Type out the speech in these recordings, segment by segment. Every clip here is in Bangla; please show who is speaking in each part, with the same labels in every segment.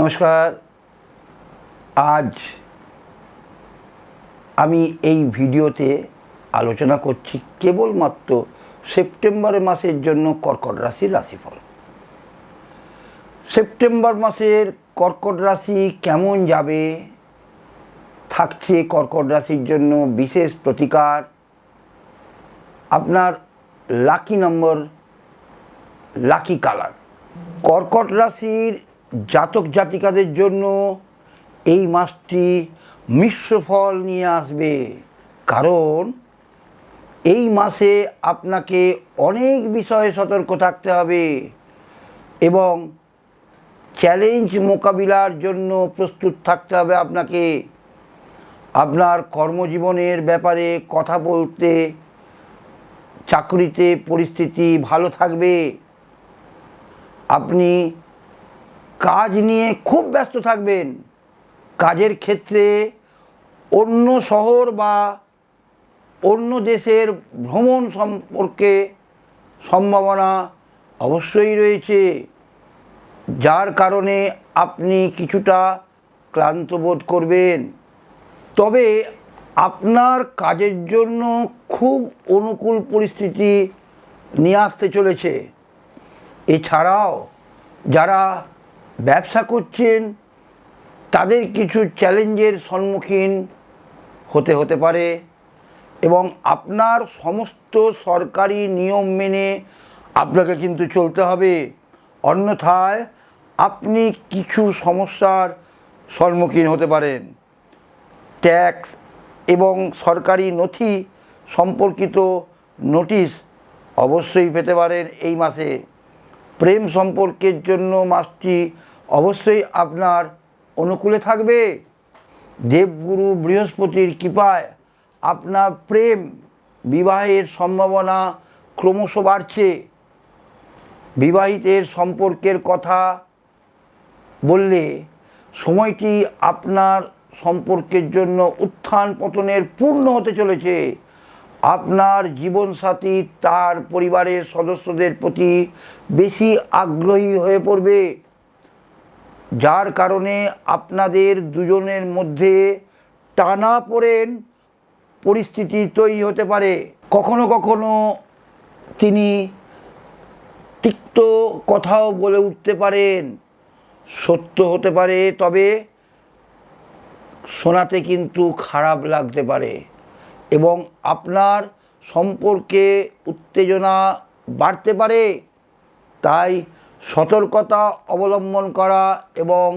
Speaker 1: নমস্কার আজ আমি এই ভিডিওতে আলোচনা করছি কেবলমাত্র সেপ্টেম্বর মাসের জন্য কর্কট রাশির রাশিফল সেপ্টেম্বর মাসের কর্কট রাশি কেমন যাবে থাকছে কর্কট রাশির জন্য বিশেষ প্রতিকার আপনার লাকি নম্বর লাকি কালার কর্কট রাশির জাতক জাতিকাদের জন্য এই মাসটি মিশ্র ফল নিয়ে আসবে কারণ এই মাসে আপনাকে অনেক বিষয়ে সতর্ক থাকতে হবে এবং চ্যালেঞ্জ মোকাবিলার জন্য প্রস্তুত থাকতে হবে আপনাকে আপনার কর্মজীবনের ব্যাপারে কথা বলতে চাকরিতে পরিস্থিতি ভালো থাকবে আপনি কাজ নিয়ে খুব ব্যস্ত থাকবেন কাজের ক্ষেত্রে অন্য শহর বা অন্য দেশের ভ্রমণ সম্পর্কে সম্ভাবনা অবশ্যই রয়েছে যার কারণে আপনি কিছুটা ক্লান্ত বোধ করবেন তবে আপনার কাজের জন্য খুব অনুকূল পরিস্থিতি নিয়ে আসতে চলেছে এছাড়াও যারা ব্যবসা করছেন তাদের কিছু চ্যালেঞ্জের সম্মুখীন হতে হতে পারে এবং আপনার সমস্ত সরকারি নিয়ম মেনে আপনাকে কিন্তু চলতে হবে অন্যথায় আপনি কিছু সমস্যার সম্মুখীন হতে পারেন ট্যাক্স এবং সরকারি নথি সম্পর্কিত নোটিশ অবশ্যই পেতে পারেন এই মাসে প্রেম সম্পর্কের জন্য মাসটি অবশ্যই আপনার অনুকূলে থাকবে দেবগুরু বৃহস্পতির কৃপায় আপনার প্রেম বিবাহের সম্ভাবনা ক্রমশ বাড়ছে বিবাহিতের সম্পর্কের কথা বললে সময়টি আপনার সম্পর্কের জন্য উত্থান পতনের পূর্ণ হতে চলেছে আপনার জীবনসাথী তার পরিবারের সদস্যদের প্রতি বেশি আগ্রহী হয়ে পড়বে যার কারণে আপনাদের দুজনের মধ্যে টানা পড়েন পরিস্থিতি তৈরি হতে পারে কখনো কখনো তিনি তিক্ত কথাও বলে উঠতে পারেন সত্য হতে পারে তবে শোনাতে কিন্তু খারাপ লাগতে পারে এবং আপনার সম্পর্কে উত্তেজনা বাড়তে পারে তাই সতর্কতা অবলম্বন করা এবং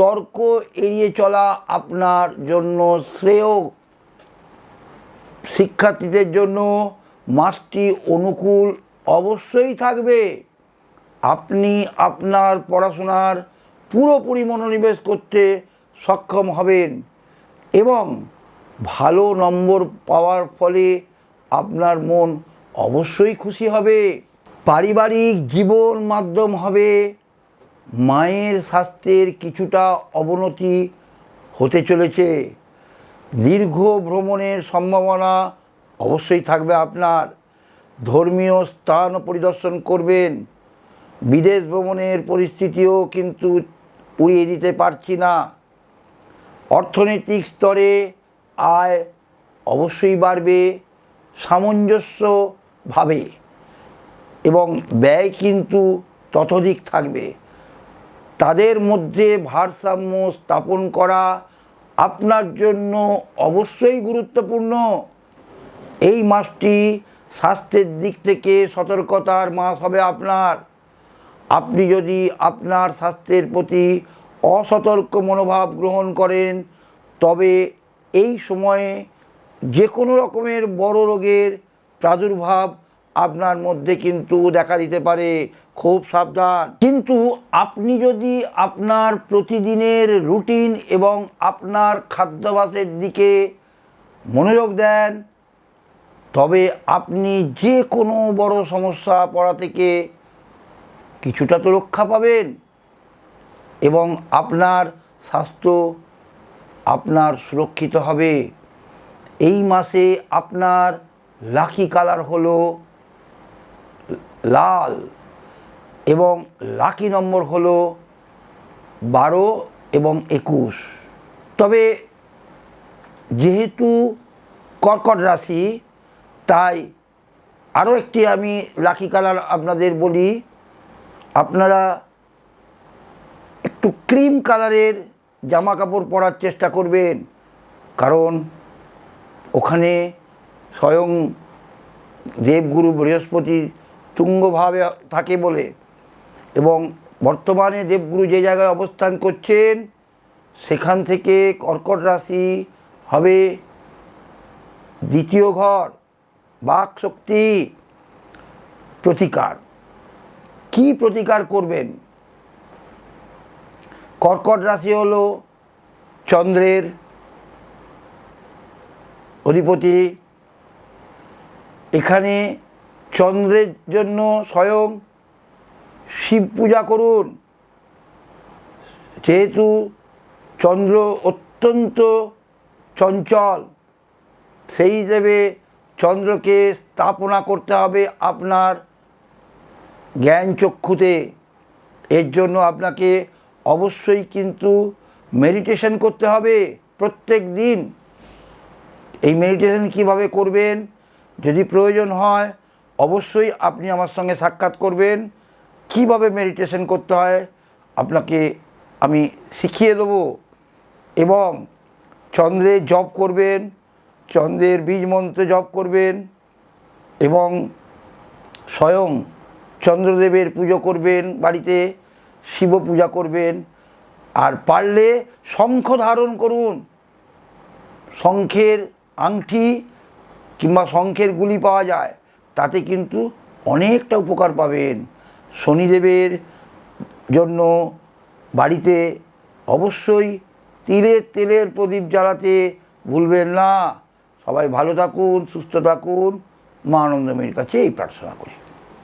Speaker 1: তর্ক এড়িয়ে চলা আপনার জন্য শ্রেয় শিক্ষার্থীদের জন্য মাসটি অনুকূল অবশ্যই থাকবে আপনি আপনার পড়াশোনার পুরোপুরি মনোনিবেশ করতে সক্ষম হবেন এবং ভালো নম্বর পাওয়ার ফলে আপনার মন অবশ্যই খুশি হবে পারিবারিক জীবন মাধ্যম হবে মায়ের স্বাস্থ্যের কিছুটা অবনতি হতে চলেছে দীর্ঘ ভ্রমণের সম্ভাবনা অবশ্যই থাকবে আপনার ধর্মীয় স্থান পরিদর্শন করবেন বিদেশ ভ্রমণের পরিস্থিতিও কিন্তু উড়িয়ে দিতে পারছি না অর্থনৈতিক স্তরে আয় অবশ্যই বাড়বে সামঞ্জস্যভাবে এবং ব্যয় কিন্তু ততোধিক থাকবে তাদের মধ্যে ভারসাম্য স্থাপন করা আপনার জন্য অবশ্যই গুরুত্বপূর্ণ এই মাসটি স্বাস্থ্যের দিক থেকে সতর্কতার মাস হবে আপনার আপনি যদি আপনার স্বাস্থ্যের প্রতি অসতর্ক মনোভাব গ্রহণ করেন তবে এই সময়ে যে কোনো রকমের বড় রোগের প্রাদুর্ভাব আপনার মধ্যে কিন্তু দেখা দিতে পারে খুব সাবধান কিন্তু আপনি যদি আপনার প্রতিদিনের রুটিন এবং আপনার খাদ্যাভাসের দিকে মনোযোগ দেন তবে আপনি যে কোনো বড় সমস্যা পড়া থেকে কিছুটা তো রক্ষা পাবেন এবং আপনার স্বাস্থ্য আপনার সুরক্ষিত হবে এই মাসে আপনার লাকি কালার হলো লাল এবং লাকি নম্বর হলো বারো এবং একুশ তবে যেহেতু কর্কট রাশি তাই আরও একটি আমি লাকি কালার আপনাদের বলি আপনারা একটু ক্রিম কালারের জামা কাপড় পরার চেষ্টা করবেন কারণ ওখানে স্বয়ং দেবগুরু বৃহস্পতি তুঙ্গভাবে থাকে বলে এবং বর্তমানে দেবগুরু যে জায়গায় অবস্থান করছেন সেখান থেকে কর্কট রাশি হবে দ্বিতীয় ঘর বাক শক্তি প্রতিকার কি প্রতিকার করবেন কর্কট রাশি হল চন্দ্রের অধিপতি এখানে চন্দ্রের জন্য স্বয়ং শিব পূজা করুন যেহেতু চন্দ্র অত্যন্ত চঞ্চল সেই হিসেবে চন্দ্রকে স্থাপনা করতে হবে আপনার জ্ঞান চক্ষুতে এর জন্য আপনাকে অবশ্যই কিন্তু মেডিটেশন করতে হবে প্রত্যেক দিন এই মেডিটেশন কীভাবে করবেন যদি প্রয়োজন হয় অবশ্যই আপনি আমার সঙ্গে সাক্ষাৎ করবেন কিভাবে মেডিটেশন করতে হয় আপনাকে আমি শিখিয়ে দেব এবং চন্দ্রে জব করবেন চন্দ্রের বীজ মন্ত্রে জপ করবেন এবং স্বয়ং চন্দ্রদেবের পুজো করবেন বাড়িতে শিব পূজা করবেন আর পারলে শঙ্খ ধারণ করুন শঙ্খের আংটি কিংবা শঙ্খের গুলি পাওয়া যায় তাতে কিন্তু অনেকটা উপকার পাবেন শনিদেবের জন্য বাড়িতে অবশ্যই তিলের তেলের প্রদীপ জ্বালাতে ভুলবেন না সবাই ভালো থাকুন সুস্থ থাকুন মা আনন্দময়ীর কাছে এই প্রার্থনা করি